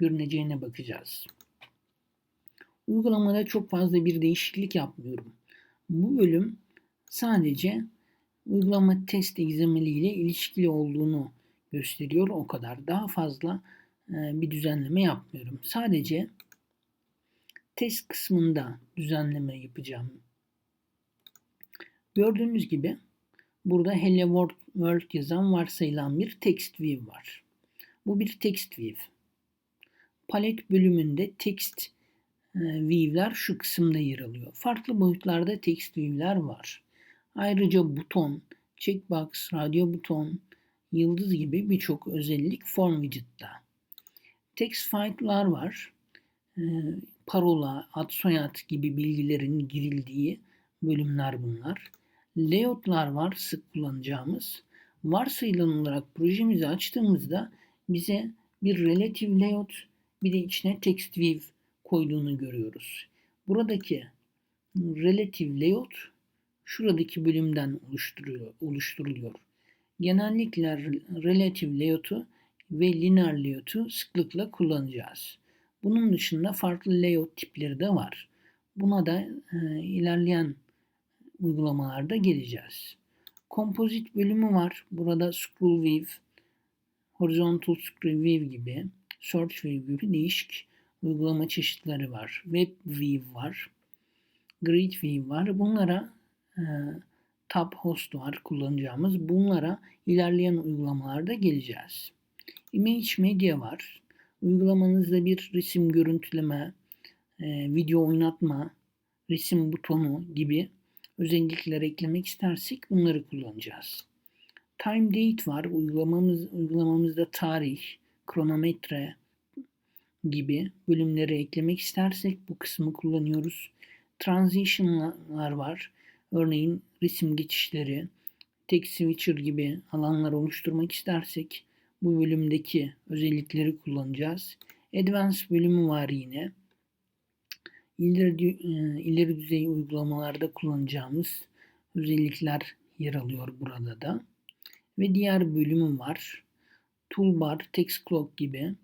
görüneceğine bakacağız. Uygulamada çok fazla bir değişiklik yapmıyorum. Bu bölüm sadece uygulama test egzameli ile ilişkili olduğunu gösteriyor o kadar. Daha fazla e, bir düzenleme yapmıyorum. Sadece test kısmında düzenleme yapacağım. Gördüğünüz gibi burada Hello World yazan varsayılan bir text view var. Bu bir text view. Palet bölümünde text e, view'ler şu kısımda yer alıyor. Farklı boyutlarda text view'ler var. Ayrıca buton, checkbox, radyo buton, yıldız gibi birçok özellik form widget'ta. Text fight'lar var. E, parola, ad soyad gibi bilgilerin girildiği bölümler bunlar. Layout'lar var sık kullanacağımız. Varsayılan olarak projemizi açtığımızda bize bir relative layout bir de içine text view koyduğunu görüyoruz. Buradaki relative layout şuradaki bölümden oluşturuyor, oluşturuluyor. Genellikle relative layout'u ve linear layout'u sıklıkla kullanacağız. Bunun dışında farklı layout tipleri de var. Buna da e, ilerleyen uygulamalarda geleceğiz. Kompozit bölümü var. Burada scroll view, horizontal scroll view gibi, search view gibi değişik uygulama çeşitleri var. Web view var. Grid view var. Bunlara e, tab host var kullanacağımız. Bunlara ilerleyen uygulamalarda geleceğiz. Image media var. Uygulamanızda bir resim görüntüleme, e, video oynatma, resim butonu gibi özellikler eklemek istersek bunları kullanacağız. Time date var. Uygulamamız, uygulamamızda tarih, kronometre gibi bölümleri eklemek istersek bu kısmı kullanıyoruz. Transition'lar var. Örneğin resim geçişleri, text switcher gibi alanlar oluşturmak istersek bu bölümdeki özellikleri kullanacağız. Advanced bölümü var yine. İleri, e, ileri düzey uygulamalarda kullanacağımız özellikler yer alıyor burada da. Ve diğer bölümü var. Toolbar, text clock gibi,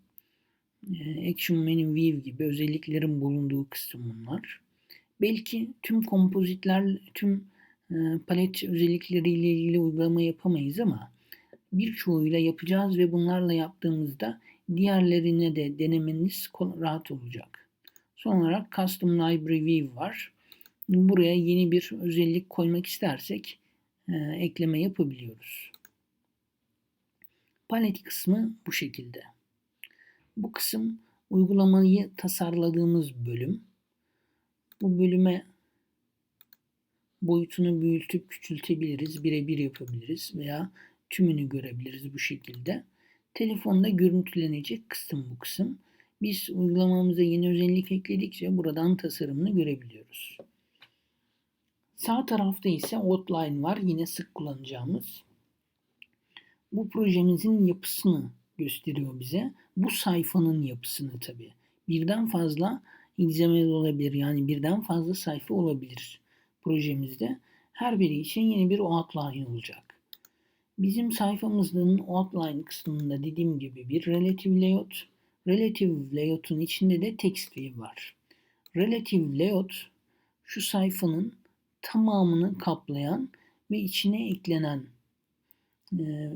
action menu view gibi özelliklerin bulunduğu kısım bunlar. Belki tüm kompozitler, tüm palet özellikleriyle ilgili uygulama yapamayız ama birçoğuyla yapacağız ve bunlarla yaptığımızda diğerlerine de denemeniz rahat olacak. Son olarak Custom Library View var. Buraya yeni bir özellik koymak istersek e, ekleme yapabiliyoruz. Palet kısmı bu şekilde. Bu kısım uygulamayı tasarladığımız bölüm. Bu bölüme boyutunu büyütüp küçültebiliriz, birebir yapabiliriz veya tümünü görebiliriz bu şekilde. Telefonda görüntülenecek kısım bu kısım. Biz uygulamamıza yeni özellik ekledikçe buradan tasarımını görebiliyoruz. Sağ tarafta ise outline var. Yine sık kullanacağımız. Bu projemizin yapısını gösteriyor bize. Bu sayfanın yapısını tabii. Birden fazla XML olabilir. Yani birden fazla sayfa olabilir projemizde. Her biri için yeni bir outline olacak. Bizim sayfamızın outline kısmında dediğim gibi bir relative layout, relative layout'un içinde de text view var. Relative layout şu sayfanın tamamını kaplayan ve içine eklenen e,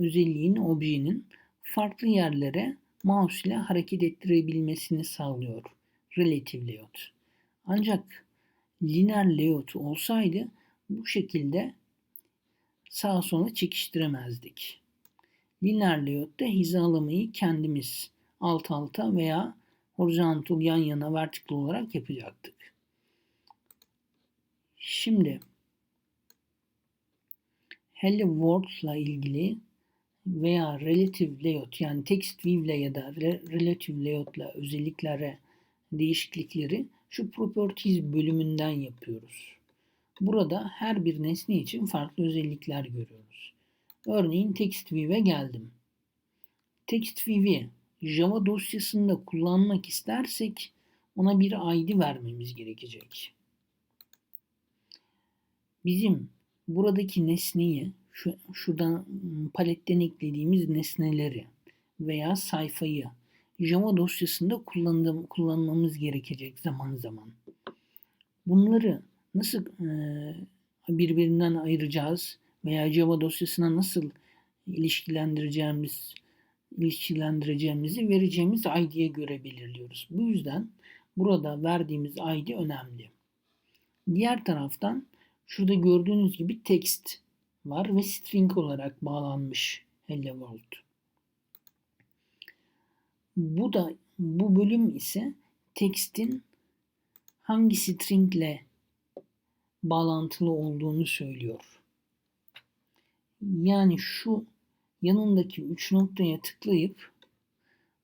özelliğin, objenin farklı yerlere mouse ile hareket ettirebilmesini sağlıyor. Relative layout. Ancak linear layout olsaydı bu şekilde sağa sola çekiştiremezdik. Linear layout'ta hizalamayı kendimiz alt alta veya horizontal yan yana vertikal olarak yapacaktık. Şimdi Hello World ile ilgili veya relative layout yani text view ile ya da relative layout ile özelliklere değişiklikleri şu properties bölümünden yapıyoruz. Burada her bir nesne için farklı özellikler görüyoruz. Örneğin TextView'e geldim. TextView'i Java dosyasında kullanmak istersek ona bir ID vermemiz gerekecek. Bizim buradaki nesneyi şu, şuradan paletten eklediğimiz nesneleri veya sayfayı Java dosyasında kullanmamız gerekecek zaman zaman. Bunları nasıl e, birbirinden ayıracağız veya Java dosyasına nasıl ilişkilendireceğimiz ilişkilendireceğimizi vereceğimiz ID'ye göre belirliyoruz. Bu yüzden burada verdiğimiz ID önemli. Diğer taraftan şurada gördüğünüz gibi text var ve string olarak bağlanmış Hello World. Bu da bu bölüm ise text'in hangi stringle bağlantılı olduğunu söylüyor. Yani şu yanındaki üç noktaya tıklayıp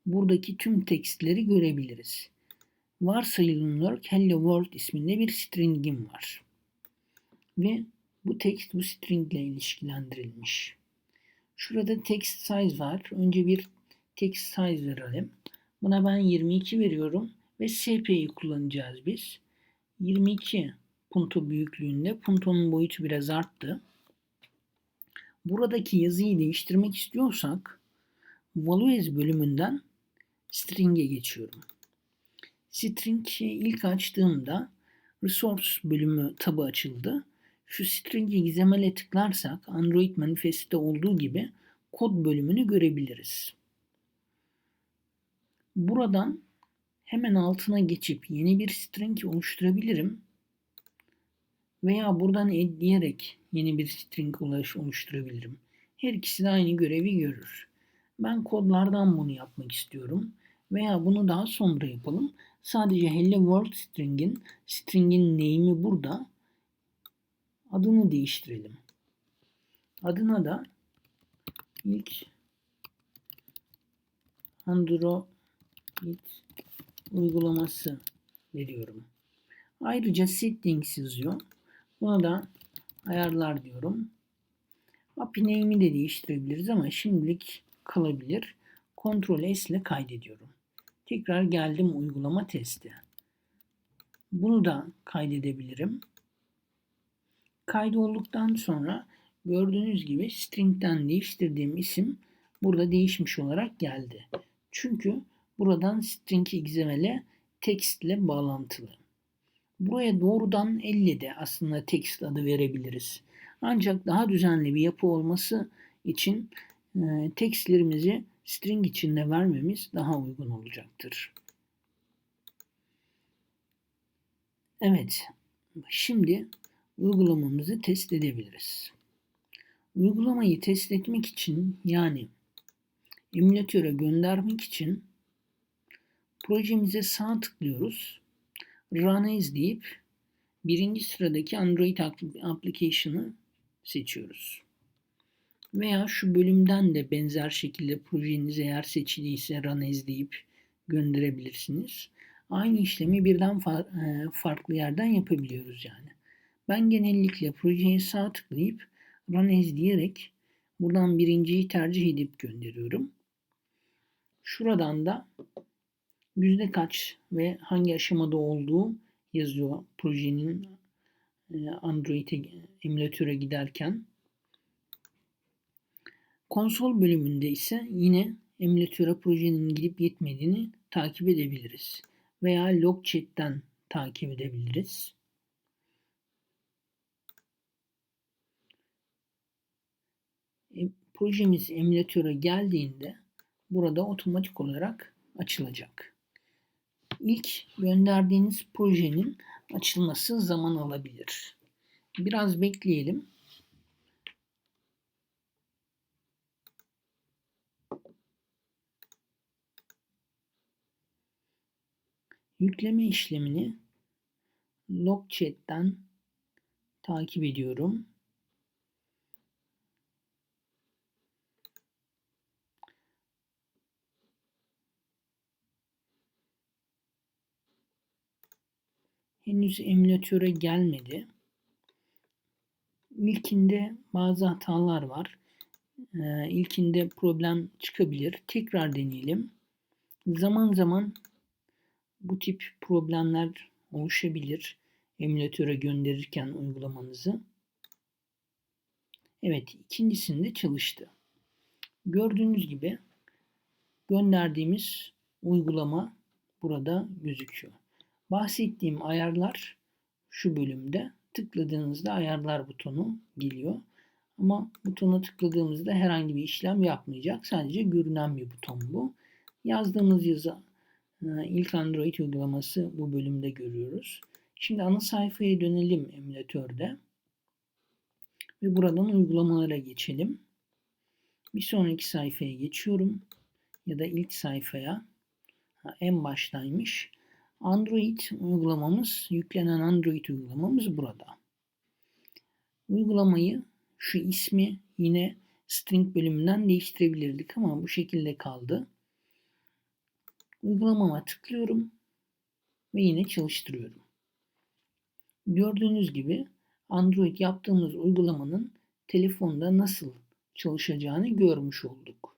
buradaki tüm tekstleri görebiliriz. Varsayılan olarak Hello World isminde bir stringim var. Ve bu text bu string ile ilişkilendirilmiş. Şurada text size var. Önce bir text size verelim. Buna ben 22 veriyorum ve SP'yi kullanacağız biz. 22 punto büyüklüğünde. Puntonun boyutu biraz arttı. Buradaki yazıyı değiştirmek istiyorsak values bölümünden string'e geçiyorum. String ilk açtığımda resource bölümü tabı açıldı. Şu string'i gizemele tıklarsak Android manifest'te olduğu gibi kod bölümünü görebiliriz. Buradan hemen altına geçip yeni bir string oluşturabilirim. Veya buradan ekleyerek yeni bir string oluşturabilirim. Her ikisi de aynı görevi görür. Ben kodlardan bunu yapmak istiyorum. Veya bunu daha sonra yapalım. Sadece hello world string'in string'in name'i burada. Adını değiştirelim. Adına da ilk Android uygulaması veriyorum. Ayrıca settings yazıyor. Buna da ayarlar diyorum. API name'i de değiştirebiliriz ama şimdilik kalabilir. Ctrl S ile kaydediyorum. Tekrar geldim uygulama testi. Bunu da kaydedebilirim. Kaydolduktan sonra gördüğünüz gibi string'den değiştirdiğim isim burada değişmiş olarak geldi. Çünkü buradan string XML text ile bağlantılı. Buraya doğrudan elle de aslında text adı verebiliriz. Ancak daha düzenli bir yapı olması için e, textlerimizi string içinde vermemiz daha uygun olacaktır. Evet, şimdi uygulamamızı test edebiliriz. Uygulamayı test etmek için yani emülatöre göndermek için projemize sağ tıklıyoruz. Run as deyip birinci sıradaki Android application'ı seçiyoruz. Veya şu bölümden de benzer şekilde projeniz eğer seçiliyse Run as deyip gönderebilirsiniz. Aynı işlemi birden e, farklı yerden yapabiliyoruz yani. Ben genellikle projeye sağ tıklayıp Run as diyerek buradan birinciyi tercih edip gönderiyorum. Şuradan da yüzde kaç ve hangi aşamada olduğu yazıyor projenin e, Android'e emülatöre giderken. Konsol bölümünde ise yine emülatöre projenin gidip gitmediğini takip edebiliriz. Veya log chat'ten takip edebiliriz. Projemiz emülatöre geldiğinde burada otomatik olarak açılacak. İlk gönderdiğiniz projenin açılması zaman alabilir. Biraz bekleyelim. Yükleme işlemini Logchat'ten takip ediyorum. Henüz emülatöre gelmedi. İlkinde bazı hatalar var. Ee, ilkinde problem çıkabilir. Tekrar deneyelim. Zaman zaman bu tip problemler oluşabilir. Emülatöre gönderirken uygulamanızı. Evet, ikincisinde çalıştı. Gördüğünüz gibi gönderdiğimiz uygulama burada gözüküyor. Bahsettiğim ayarlar şu bölümde tıkladığınızda ayarlar butonu geliyor. Ama butona tıkladığımızda herhangi bir işlem yapmayacak. Sadece görünen bir buton bu. Yazdığımız yazı e, ilk Android uygulaması bu bölümde görüyoruz. Şimdi ana sayfaya dönelim emülatörde. Ve buradan uygulamalara geçelim. Bir sonraki sayfaya geçiyorum. Ya da ilk sayfaya. Ha, en baştaymış. Android uygulamamız, yüklenen Android uygulamamız burada. Uygulamayı şu ismi yine string bölümünden değiştirebilirdik ama bu şekilde kaldı. Uygulamama tıklıyorum ve yine çalıştırıyorum. Gördüğünüz gibi Android yaptığımız uygulamanın telefonda nasıl çalışacağını görmüş olduk.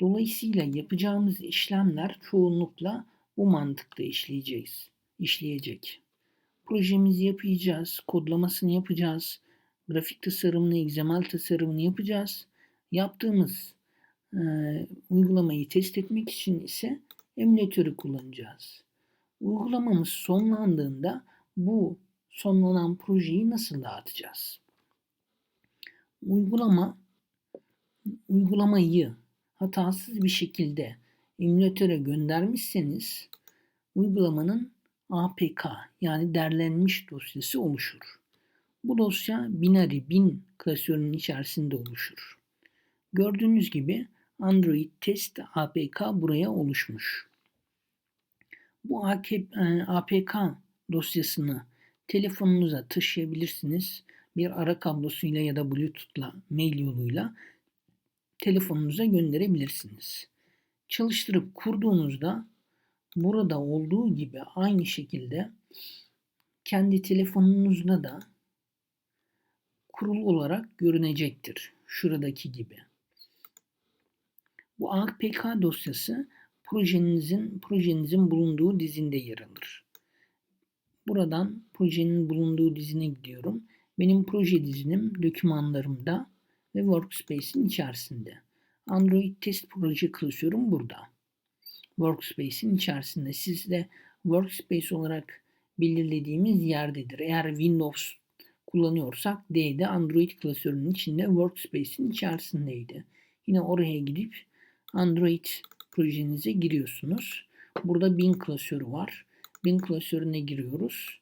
Dolayısıyla yapacağımız işlemler çoğunlukla bu mantıkta işleyeceğiz, işleyecek. Projemizi yapacağız, kodlamasını yapacağız, grafik tasarımını, XML tasarımını yapacağız. Yaptığımız e, uygulamayı test etmek için ise emülatörü kullanacağız. Uygulamamız sonlandığında bu sonlanan projeyi nasıl dağıtacağız? Uygulama uygulamayı hatasız bir şekilde emülatöre göndermişseniz uygulamanın APK yani derlenmiş dosyası oluşur. Bu dosya binary bin klasörünün içerisinde oluşur. Gördüğünüz gibi Android test APK buraya oluşmuş. Bu APK e, dosyasını telefonunuza taşıyabilirsiniz. Bir ara kablosuyla ya da Bluetooth'la, mail yoluyla telefonunuza gönderebilirsiniz. Çalıştırıp kurduğunuzda burada olduğu gibi aynı şekilde kendi telefonunuzda da kurulu olarak görünecektir. Şuradaki gibi. Bu APK dosyası projenizin projenizin bulunduğu dizinde yer alır. Buradan projenin bulunduğu dizine gidiyorum. Benim proje dizinim dokümanlarımda ve Workspace'in içerisinde. Android test proje klasörüm burada. Workspace'in içerisinde. Sizde Workspace olarak belirlediğimiz yerdedir. Eğer Windows kullanıyorsak D'de Android klasörünün içinde Workspace'in içerisindeydi. Yine oraya gidip Android projenize giriyorsunuz. Burada bin klasörü var. Bin klasörüne giriyoruz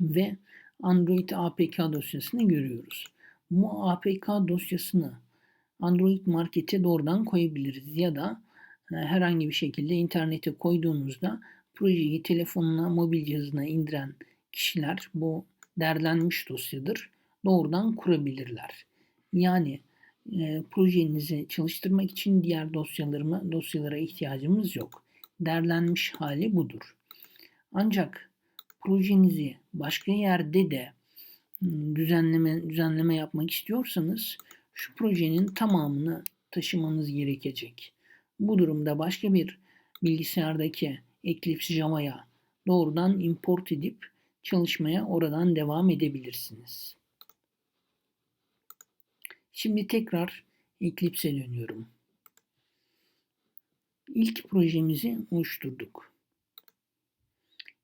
ve Android APK dosyasını görüyoruz. Bu APK dosyasını Android markete doğrudan koyabiliriz ya da e, herhangi bir şekilde internete koyduğunuzda projeyi telefonuna, mobil cihazına indiren kişiler bu derlenmiş dosyadır. Doğrudan kurabilirler. Yani e, projenizi çalıştırmak için diğer dosyalarıma, dosyalara ihtiyacımız yok. Derlenmiş hali budur. Ancak projenizi başka yerde de düzenleme düzenleme yapmak istiyorsanız şu projenin tamamını taşımanız gerekecek. Bu durumda başka bir bilgisayardaki Eclipse Java'ya doğrudan import edip çalışmaya oradan devam edebilirsiniz. Şimdi tekrar Eclipse'e dönüyorum. İlk projemizi oluşturduk.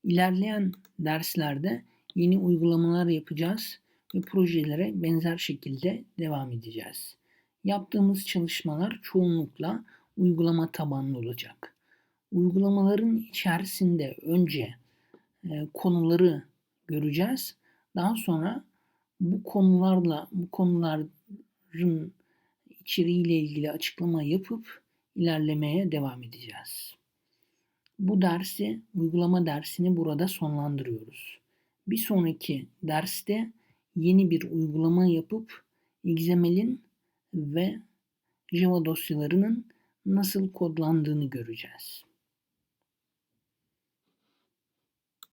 İlerleyen derslerde yeni uygulamalar yapacağız ve projelere benzer şekilde devam edeceğiz. Yaptığımız çalışmalar çoğunlukla uygulama tabanlı olacak. Uygulamaların içerisinde önce e, konuları göreceğiz. Daha sonra bu konularla bu konuların içeriğiyle ilgili açıklama yapıp ilerlemeye devam edeceğiz. Bu dersi, uygulama dersini burada sonlandırıyoruz. Bir sonraki derste yeni bir uygulama yapıp XML'in ve Java dosyalarının nasıl kodlandığını göreceğiz.